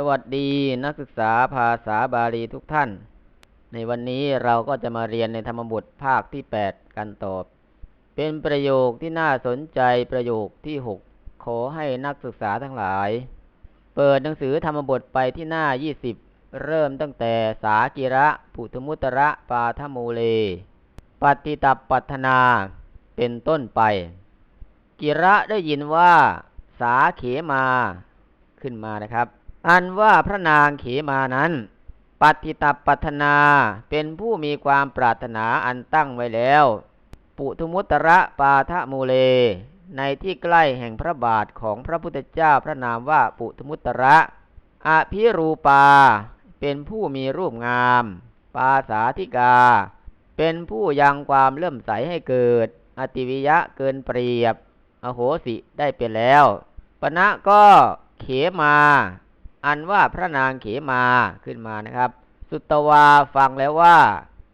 สวัสดีนักศึกษาภาษาบาลีทุกท่าน ในวันนี้เราก็จะมาเรียนในธรรมบทภาคที่ 8 กันต่อเป็นประโยคที่น่าสนใจประโยคที่ 6 ขอให้นักศึกษาทั้งหลาย เปิดหนังสือธรรมบทไปที่หน้า 20 เริ่มตั้งแต่สากิระปุถุมุตระปาทมูเล ปฏิตับปัทนาเป็นต้นไป กิระได้ยินว่า สาเขมาขึ้นมานะครับ อันว่าพระนางเขมานั้นปฏิตัปัทนาเป็นผู้มีความปรารถนาอันตั้งไว้แล้ว ปุถุมุตระปาทะมูเล ในที่ใกล้แห่งพระบาทของพระพุทธเจ้าพระนามว่าปุถุมุตระอภิรูปา เป็นผู้มีรูปงาม ปาสาธิกา เป็นผู้ยังความเลื่อมใสให้เกิด อติวิยะเกินเปรียบ อโหสิได้เป็นแล้วปณะก็เขมา อันว่าพระนางเขมาขึ้นมานะครับ สุตวาฟังแล้วว่า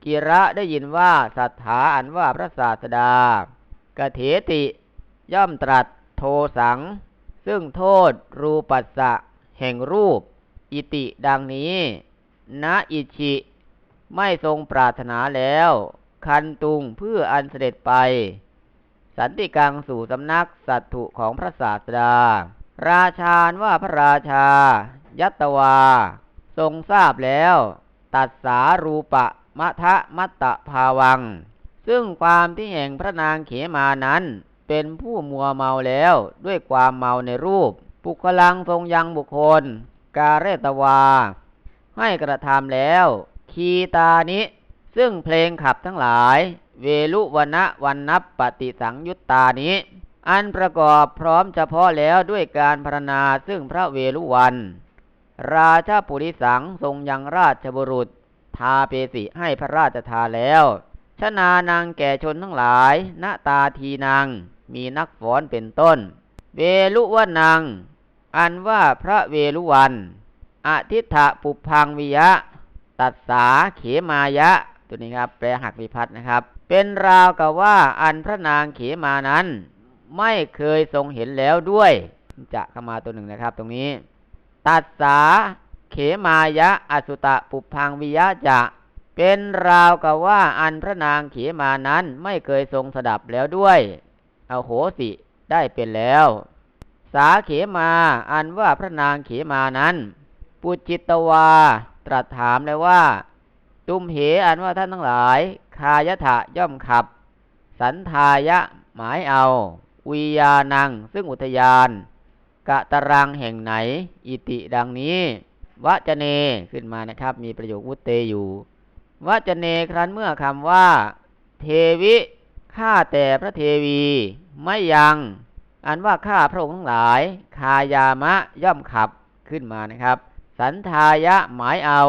กิระได้ยินว่าสัทธาอันว่าพระศาสดากเถติย่อมตรัสโทสัง ซึ่งโทษรูปัสสะแห่งรูป อิติดังนี้นะอิชิไม่ทรงปรารถนาแล้ว คันตุงเพื่ออันเสด็จไป สันติกังสู่สำนักสัตถุของพระศาสดา ราชานว่าพระราชา ยัตวา ทรงทราบแล้ว ตัดสารูปะมะทะมัตตะภาวัง ซึ่งความที่แห่งพระนางเขมานั้น เป็นผู้มัวเมาแล้วด้วยความเมาในรูปปุคลังทรงยังบุคคล กาเรตวา ให้กระทำแล้ว คีตานิ ซึ่งเพลงขับทั้งหลาย เวลุวนะวันนับปฏิสังยุตตานิ อันประกอบพร้อมเฉพาะแล้วด้วยการพรรณนาซึ่งพระเวลุวัน ราชาปุริสังทรงยังราชบุรุษ ทาเปสิให้พระราชทานแล้วชนานางแก่ชนทั้งหลายณตาทีนางมีนักฟ้อนเป็นต้น เวลุวนังอันว่าพระเวลุวันอทิฏฐปุพังวิยะ ตัดสาเขมายะ ตัวนี้ครับ แปลหักวิพัฒน์นะครับ เป็นราวกับว่าอันพระนางเขมานั้น ไม่เคยทรงเห็นแล้วด้วย จะเข้ามาตัวหนึ่งนะครับ ตรงนี้ ตัดสาเขมายะอสุตะปุพังวิยะจะเป็นราวกับว่าอันพระนางเขมานั้นไม่เคยทรงสดับแล้วด้วยเอาโหสิได้เป็นแล้ว สาเขมาอันว่าพระนางเขมานั้น ปุจิตวา ตรัสถามแล้วว่า ตุมเหอันว่าท่านทั้งหลาย คายะถะย่อมขับ สันทายะหมายเอา วิยานัง ซึ่งอุทยานกะตารังแห่งไหน อิติดังนี้วจเนขึ้นมานะครับ มีประโยควุตเตอยู่วจเนครั้นเมื่อคำว่า เทวิข้าแต่พระเทวี ไม่ยัง อันว่าข้าพระองค์ทั้งหลาย คายามะย่อมขับขึ้นมานะครับ สันทายะหมายเอา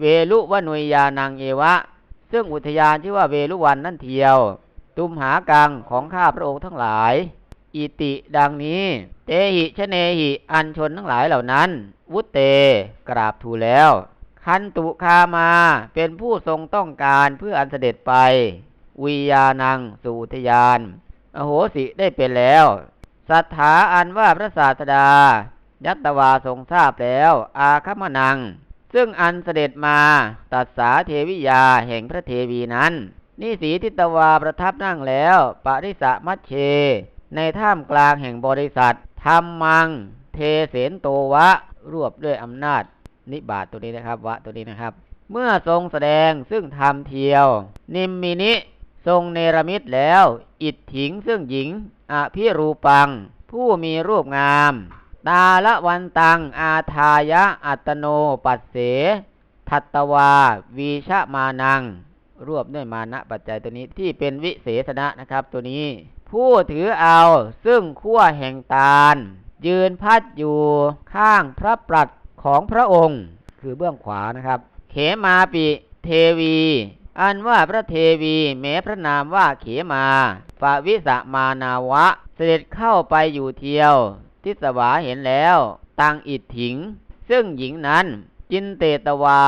เวลุวนุยยานังเอวะ ซึ่งอุทยานชื่อว่าเวลุวันนั่นเทียว ตุมหากังของข้าพระองค์ทั้งหลาย อิติดังนี้ เตหิชเนหิ อันชนทั้งหลายเหล่านั้น วุตเตกราบทูลแล้ว คันตุคามาเป็นผู้ทรงต้องการเพื่ออันเสด็จไป วิยานังสุทยาน อโหสิได้เป็นแล้วสัทธาอันว่าพระศาสดา ยัตตวาทรงทราบแล้ว อาคมนัง ซึ่งอันเสด็จมาตัดสาเทวิยาแห่งพระเทวีนั้น นิสีทิตวาประทับนั่งแล้วปริสะมัชเช ในท่ามกลางแห่งบริษัทธรรมัง เทเสนโตวะ รวบด้วยอำนาจ นิบาตตัวนี้นะครับ วะตัวนี้นะครับ เมื่อทรงแสดงซึ่งธรรมเทียว นิมมินิ ทรงเนรมิตแล้ว อิทถิงซึ่งหญิงอภิรูปัง ผู้มีรูปงาม ตาละวันตัง อาทายะอัตโนปัสเส ทัตตวา วีชะมานัง รวบด้วยมานะปัจจัยตัวนี้ที่เป็นวิเศษณะนะครับ ตัวนี้ ผู้ถือเอาซึ่งขั้วแห่งตาล ยืนพัดอยู่ข้างพระปรัดของพระองค์ คือเบื้องขวานะครับ เขมาปิเทวี อันว่าพระเทวีแม้พระนามว่าเขมาปาวิสมานาวะ เสด็จเข้าไปอยู่เที่ยว ทิสวาเห็นแล้วตังอิดถิง ซึ่งหญิงนั้น จินเตตวา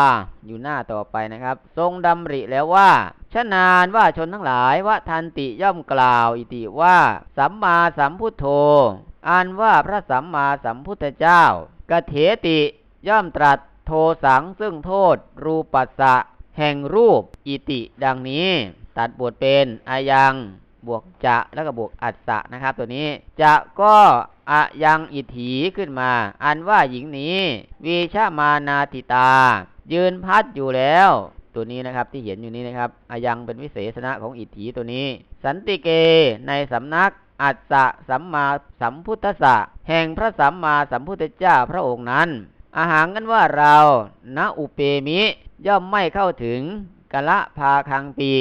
อยู่หน้าต่อไปนะครับ ทรงดำริแล้วว่าชนานว่าชนทั้งหลายว่าทันติย่อมกล่าว อิติว่า สัมมาสัมพุทโธอันว่าพระสัมมาสัมพุทธเจ้ากเถติย่อมตรัสโทสังซึ่งโทษ รูปัสสะแห่งรูปอิติดังนี้ ตัดบทเป็นอายัง บวกจะแล้วก็บวกอัสสะนะครับ ตัวนี้ จะก็ อะยังอิถีขึ้นมา อันว่าหญิงนี้วีชามานาติตา ยืนพัดอยู่แล้ว ตัวนี้นะครับที่เห็นอยู่นี้นะครับอายังเป็นวิเศษณะของอิถีตัวนี้ สันติเกในสำนักอัสสะสัมมาสัมพุทธะแห่งพระสัมมาสัมพุทธเจ้าพระองค์นั้น อาหารกันว่าเราณอุเปมิย่อมไม่เข้าถึงกะละพาคังปี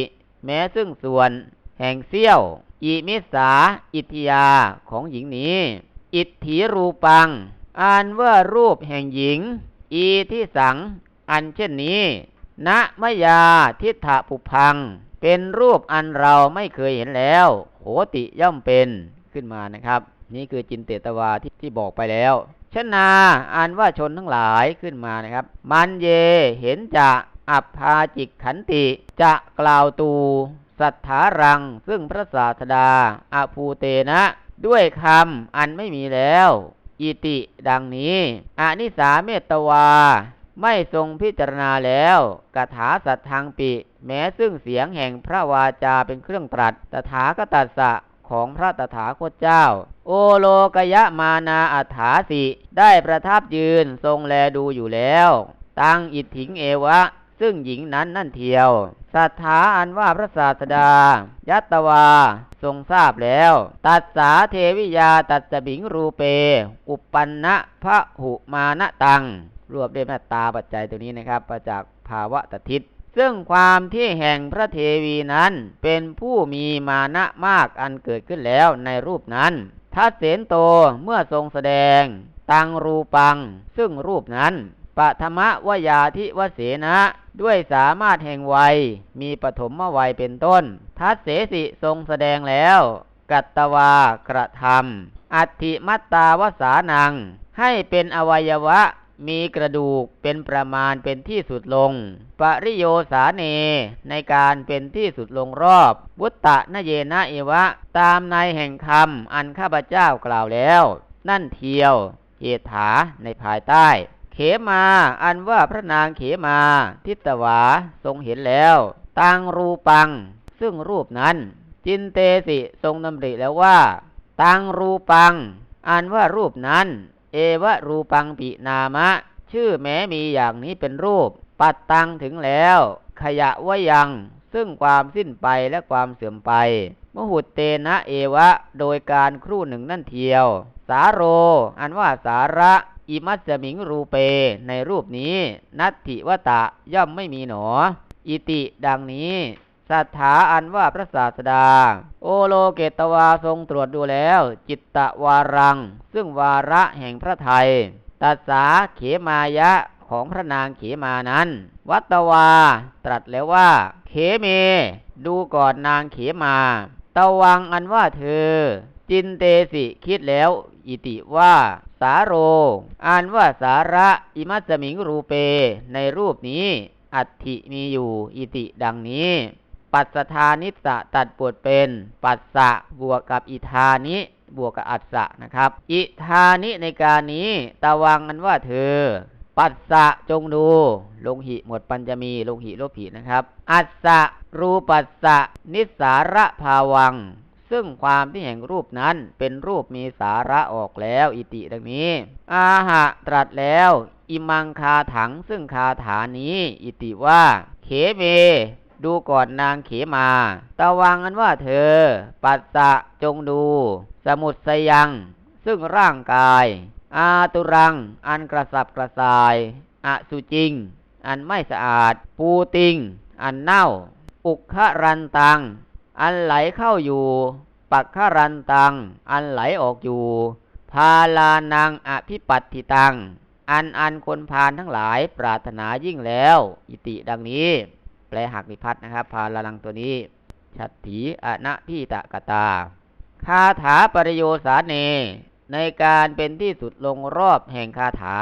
แม้ซึ่งส่วน แห่งเสี้ยว อิมิสาอิทยาของหญิงนี้ อิทธิรูปัง อ่านว่ารูปแห่งหญิง อีที่สัง อันเช่นนี้ณมยาทิฏฐปุพัง เป็นรูปอันเราไม่เคยเห็นแล้ว โหติย่อมเป็นขึ้นมานะครับ นี่คือจินเตตวาที่ที่บอกไปแล้วชนาอ่านว่าชนทั้งหลายขึ้นมานะครับ มันเยเห็นจะอัปพาจิกขันติ จะกล่าวตูสัทธารัง ซึ่งพระศาสดาอภูเตนะ ด้วยคำอันไม่มีแล้ว อิติดังนี้อนิสาเมตวา ไม่ทรงพิจารณาแล้วกถาสัตทังปิ แม้ซึ่งเสียงแห่งพระวาจาเป็นเครื่องตรัส ตถาคตัสสะของพระตถาคตเจ้า โอโลกยะมานาอัฐาสิ ได้ประทับยืนทรงแลดูอยู่แล้ว ตั้งอิทถิงเอวะ ซึ่งหญิงนั้นนั่นเทียว สัทธาอันว่าพระศาสดา ยัตตวา ทรงทราบแล้ว ตัสสาเทวิยาตัสสบิงรูเป อุปปันนะพระหุมานะตัง รวบด้วยมาตาปัจจัยตัวนี้นะครับมาจากภาวะตทิศซึ่งความที่แห่งพระเทวีนั้นเป็นผู้มีมานะมากอันเกิดขึ้นแล้วในรูปนั้นทัศเสนโตเมื่อทรงแสดง ตังรูปัง ซึ่งรูปนั้น ปฐมวยาธิวเสนะ ด้วยสามารถแห่งวัย มีปฐมวัยเป็นต้น ทัศเสสิทรงแสดงแล้ว กัตตวากระทำอัติมัตตาวสานัง ให้เป็นอวัยวะมีกระดูกเป็นประมาณเป็นที่สุดลง ปริโยสาเน ในการเป็นที่สุดลงรอบ วุตตะนเยนะเอวะ ตามในแห่งคำอันข้าพเจ้ากล่าวแล้ว นั่นเทียวเหตถาในภายใต้ เขมา อันว่าพระนางเขมา ทิตวาทรงเห็นแล้วตังรูปัง ซึ่งรูปนั้น จินเตสิทรงดำริแล้วว่าตังรูปัง อันว่ารูปนั้น เอวะรูปังปินามะ ชื่อแม้มีอย่างนี้เป็นรูป ปัดตังถึงแล้ว ขยะวยัง ซึ่งความสิ้นไปและความเสื่อมไป มหุตเตนะเอวะ โดยการครู่หนึ่งนั่นเทียว สาโร อันว่าสาระ อิมัสมิงรูเป ในรูปนี้ นัตถิวตะย่อมไม่มีหนอ อิติดังนี้สัทธาอันว่าพระศาสดา โอโลเกตวาทรงตรวจดูแล้ว จิตตวารัง ซึ่งวาระแห่งพระไทยตัสสาเขมายะของพระนางเขมานั้น วัตวา ตรัสแล้วว่า เขเม ดูก่อนนางเขมา ตวังอันว่าเธอ จินเตสิคิดแล้ว อิติว่า สาโร อ่านว่าสาระอิมัสมิงรูเป ในรูปนี้ อัตถิมีอยู่ อิติดังนี้ ปัสสทานิสะตัดบทเป็น ปัสสะบวกกับอิทานิบวกกับอัสสะนะครับ อิทานิในการนี้ ตะวังอันว่าเธอ ปัสสะจงดู ลงหิหมดปัญจะมีลงหิโลผินะครับ อัสสะรูปัสสะนิสาระภาวัง ซึ่งความที่แห่งรูปนั้นเป็นรูปมีสาระออกแล้วอิติดังนี้ อาหะตรัสแล้ว อิมังคาถังซึ่งคาถานี้ อิติว่า เขเม ดูก่อนนางเขมาตะวังอันว่าเธอ ปัสสะจงดู สมุดสยัง ซึ่งร่างกาย อาตุรัง อันกระสับกระส่าย อสุจิง อันไม่สะอาด ปูติง อันเน่า อุครันตัง อันไหลเข้าอยู่ ปักขรันตัง อันไหลออกอยู่ พาลานังอภิปัตติตัง อันอันคนพาลทั้งหลายปรารถนายิ่งแล้ว อิติดังนี้ แปลหักนิพัฒนะครับ พาลานังตัวนี้ชัตถีอนะพิตะกตา คาถาปริโยสาเน ในการเป็นที่สุดลงรอบแห่งคาถา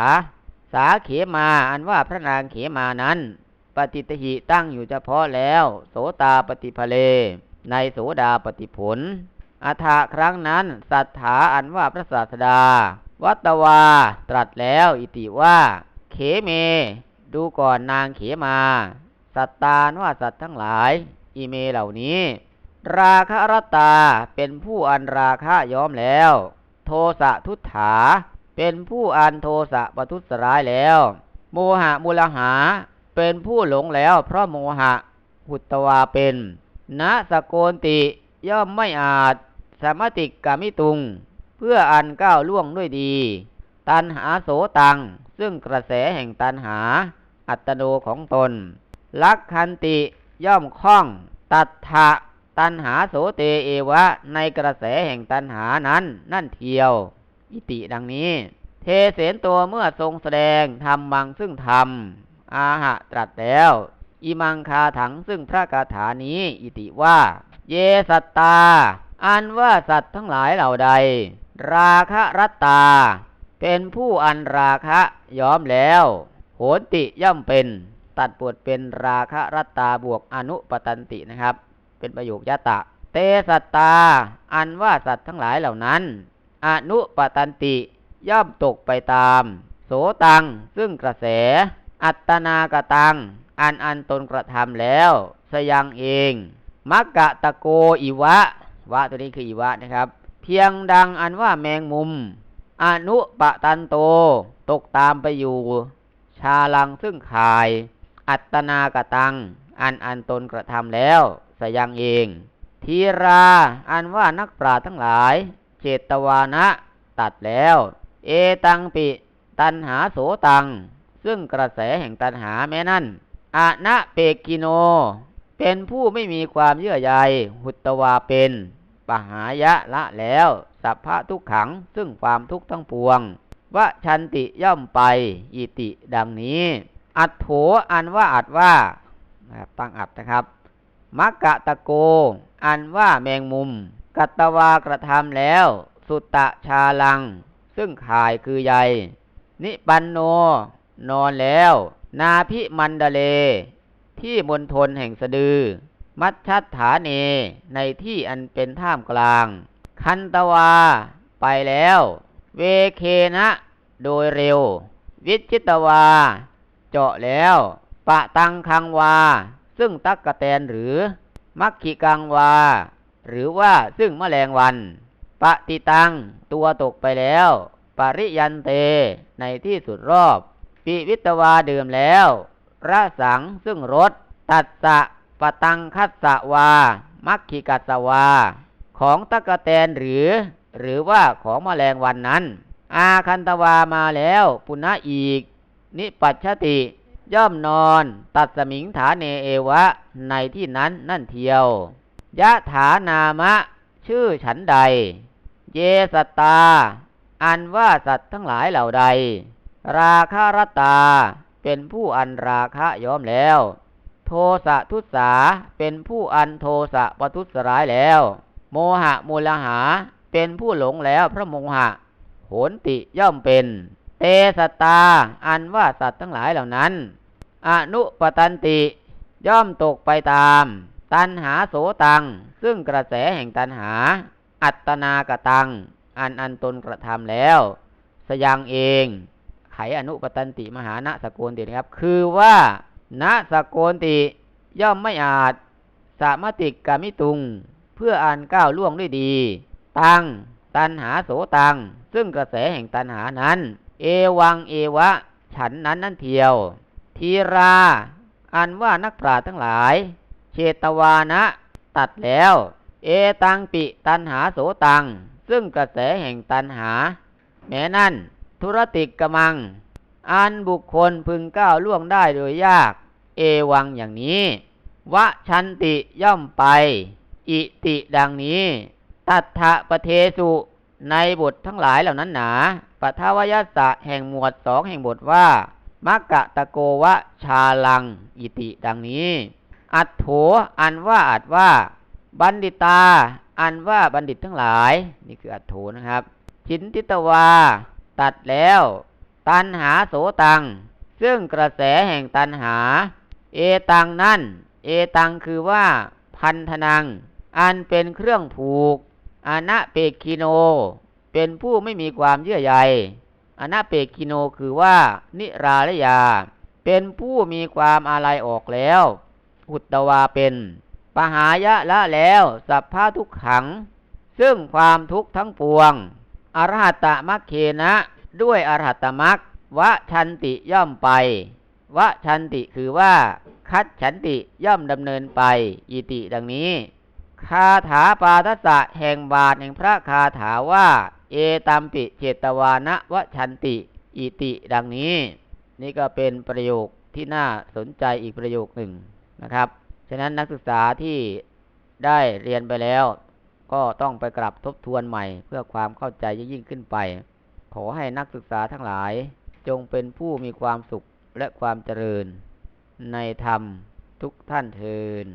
สาเขมาอันว่าพระนางเขมานั้น ปฏิทหิตั้งอยู่เฉพาะแล้ว โสตาปฏิภเล ในโสดาปฏิผล อัฐะครั้งนั้นสัทธาอันว่าพระศาสดา วัตวาตรัสแล้วอิติว่า เขเม ดูก่อนนางเขมา สัตตานว่าสัตว์ทั้งหลายอีเมเหล่านี้ ราคะรตาเป็นผู้อันราคะย้อมแล้ว โทสะทุถาเป็นผู้อันโทสะประทุษร้ายแล้ว โมหะมูลหา เป็นผู้หลงแล้วเพราะโมหะหุตวาเป็น ณสโกนติย่อมไม่อาจ สมติกามิตุง เพื่ออันก้าวล่วงด้วยดี ตันหาโสตัง ซึ่งกระแสแห่งตันหา อัตโนของตน ลักคันติย่อมคล้อง ตัทธะตันหาโสเตเอวะ ในกระแสแห่งตันหานั้นนั่นเทียว อิติดังนี้ เทเสนตัวเมื่อทรงแสดงธรรมมังซึ่งธรรมอาหะตรัสแล้ว อิมังคาถังซึ่งพระคาถานี้อิติว่า เยสัตตา อันว่าสัตว์ทั้งหลายเหล่าใด ราคะรัตตา เป็นผู้อันราคะยอมแล้ว โหนติย่อมเป็น ตัดปวดเป็นราคะรัตตาบวกอนุปตันตินะครับ เป็นประโยคยะตะ เตสัตตา อันว่าสัตว์ทั้งหลายเหล่านั้น อนุปตันติย่อมตกไปตาม โสตังซึ่งกระแส อัตนากตัง อันอันตนกระทำแล้วสยังเองมักกะตะโกอิวะ วะตัวนี้คืออิวะนะครับ เพียงดังอันว่าแมงมุม อนุปตันโต ตกตามไปอยู่ ชาลังซึ่งขาย อัตนากะตัง อันอันตนกระทำแล้วสยังเอง ทีราอันว่านักปราชญ์ทั้งหลาย เจตวานะตัดแล้ว เอตังปิ ตันหาโสตัง ซึ่งกระแสแห่งตันหาแม้นั่น อะนะเปกิโน เป็นผู้ไม่มีความเยื่อใย หุตวาเป็นปหายะละแล้ว สัพพะทุกขัง ซึ่งความทุกข์ทั้งปวงวะชันติย่อมไปอิติดังนี้ อัดโถอันว่าอัดว่าตั้งอัดนะครับมักกะตะโก อันว่าแมงมุม กัตวากระทำแล้ว สุตตะชาลัง ซึ่งขายคือใย นิปันโน นอนแล้ว นาพิมันดาเล ที่มณฑลแห่งสะดือ มัชชัตฐาเน ในที่อันเป็นท่ามกลาง คันตวา ไปแล้ว เวเคนะ โดยเร็ว วิชิตวา เจาะแล้ว ปะตังคังวา ซึ่งตักกะแตนหรือ มักขิกังวา หรือว่าซึ่งแมลงวันปฏิตัง ตัวตกไปแล้ว ปริยันเต ในที่สุดรอบ ปิวิตวาดื่มแล้วระสังซึ่งรสตัดสะปะตังคัสสะวา มักขิกัสวา ของตะกะแตนหรือ หรือว่าของแมลงวันนั้น อาคันตวามาแล้วปุณะอีก นิปัชชติ ย่อมนอน ตัดสมิงฐานเนเอวะ ในที่นั้นนั่นเทียวยะถานามะ ชื่อฉันใด เยสตตาอันว่าสัตว์ทั้งหลายเหล่าใด ราคารตตา เป็นผู้อันราคะย้อมแล้ว โทสะทุสาเป็นผู้อันโทสะปทุสร้ายแล้ว โมหะมูลหา เป็นผู้หลงแล้วพระโมหะ โหนติย่อมเป็น เตสตตา อันว่าสัตว์ทั้งหลายเหล่านั้น อนุปตันติย่อมตกไปตาม ตันหาโสตัง ซึ่งกระแสแห่งตันหา อัตนากตัง อันอันตนกระทำแล้ว สยังเอง อนุปตันติมหาณสโกนตินะครับ คือว่าณสโกนติย่อมไม่อาจสามติกกามิตุง เพื่ออ่านก้าวล่วงด้วยดี ตังตันหาโสตัง ซึ่งกระแสแห่งตันหานั้น เอวังเอวะ ฉันนั้นนั่นเทียว ทีราอันว่านักปราชญ์ทั้งหลาย เชตวานะ ตัดแล้ว เอตังปิตันหาโสตัง ซึ่งกระแสแห่งตันหา แม้นั่น ธุรติกกมัง อันบุคคลพึงก้าวล่วงได้โดยยาก เอวังอย่างนี้วะชันติย่อมไป อิติดังนี้ ตัทธะปะเทสุในบททั้งหลายเหล่านั้นหนาปทาวยัสสะแห่งหมวดสองแห่งบทว่ามักกะตะโกวะชาลัง อิติดังนี้ อัตโถอันว่าอัดว่า บัณฑิตา อันว่าบัณฑิตทั้งหลาย นี่คืออัตโถนะครับ ชินทิตวา ตัดแล้ว ตันหาโสตัง ซึ่งกระแสแห่งตันหา เอตังนั่น เอตังคือว่า พันธนัง อันเป็นเครื่องผูกอนะเปกิโน เป็นผู้ไม่มีความเยื่อใยอนาเปกิโนคือว่า นิราลยา เป็นผู้มีความอาลัยออกแล้วอุตตวาเป็น ปหายะละแล้ว สัพพะทุกขัง ซึ่งความทุกข์ทั้งปวง อรหัตมัคเคนะ ด้วยอรหัตมัควะชันติย่อมไปวะชันติคือว่า คัดฉันติย่อมดำเนินไป อิติดังนี้ คาถาปาทัสะแห่งบาทแห่งพระคาถาว่า เอตัมปิเจตวานะวะชันติ อิติดังนี้ นี่ก็เป็นประโยคที่น่าสนใจอีกประโยคหนึ่งนะครับ ฉะนั้นนักศึกษาที่ได้เรียนไปแล้ว ก็ต้องไปกลับทบทวนใหม่ เพื่อความเข้าใจยิ่งขึ้นไป ขอให้นักศึกษาทั้งหลาย จงเป็นผู้มีความสุขและความเจริญ ในธรรมทุกท่านเทิน